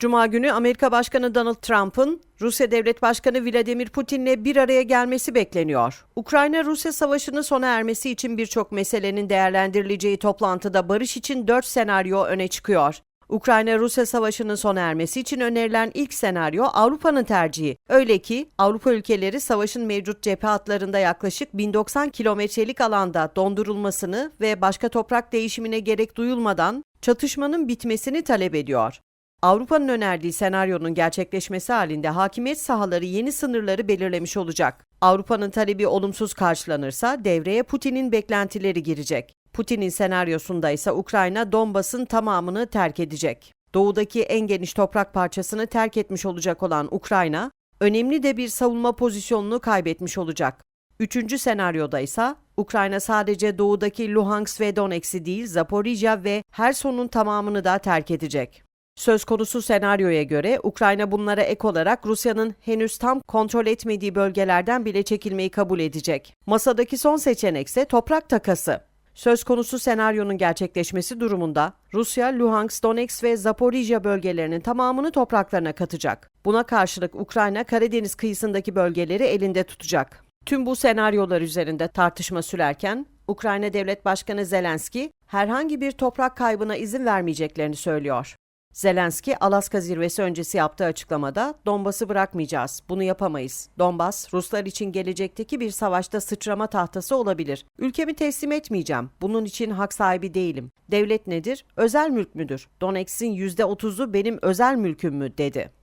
Cuma günü Amerika Başkanı Donald Trump'ın Rusya Devlet Başkanı Vladimir Putin'le bir araya gelmesi bekleniyor. Ukrayna-Rusya savaşının sona ermesi için birçok meselenin değerlendirileceği toplantıda barış için dört senaryo öne çıkıyor. Ukrayna-Rusya savaşının sona ermesi için önerilen ilk senaryo Avrupa'nın tercihi. Öyle ki Avrupa ülkeleri savaşın mevcut cephe hatlarında yaklaşık 1090 kilometrelik alanda dondurulmasını ve başka toprak değişimine gerek duyulmadan çatışmanın bitmesini talep ediyor. Avrupa'nın önerdiği senaryonun gerçekleşmesi halinde hakimiyet sahaları yeni sınırları belirlemiş olacak. Avrupa'nın talebi olumsuz karşılanırsa devreye Putin'in beklentileri girecek. Putin'in senaryosunda ise Ukrayna Donbas'ın tamamını terk edecek. Doğudaki en geniş toprak parçasını terk etmiş olacak olan Ukrayna, önemli de bir savunma pozisyonunu kaybetmiş olacak. Üçüncü senaryoda ise Ukrayna sadece doğudaki Luhansk ve Donetsk'i değil Zaporijya ve Herson'un tamamını da terk edecek. Söz konusu senaryoya göre Ukrayna bunlara ek olarak Rusya'nın henüz tam kontrol etmediği bölgelerden bile çekilmeyi kabul edecek. Masadaki son seçenek ise toprak takası. Söz konusu senaryonun gerçekleşmesi durumunda Rusya, Luhansk, Donetsk ve Zaporijya bölgelerinin tamamını topraklarına katacak. Buna karşılık Ukrayna Karadeniz kıyısındaki bölgeleri elinde tutacak. Tüm bu senaryolar üzerinde tartışma sürerken Ukrayna Devlet Başkanı Zelenski herhangi bir toprak kaybına izin vermeyeceklerini söylüyor. Zelenski, Alaska zirvesi öncesi yaptığı açıklamada Donbas'ı bırakmayacağız, bunu yapamayız. Donbas, Ruslar için gelecekteki bir savaşta sıçrama tahtası olabilir. Ülkemi teslim etmeyeceğim, bunun için hak sahibi değilim. Devlet nedir? Özel mülk müdür? Donetsk'in %30'u benim özel mülküm mü? dedi.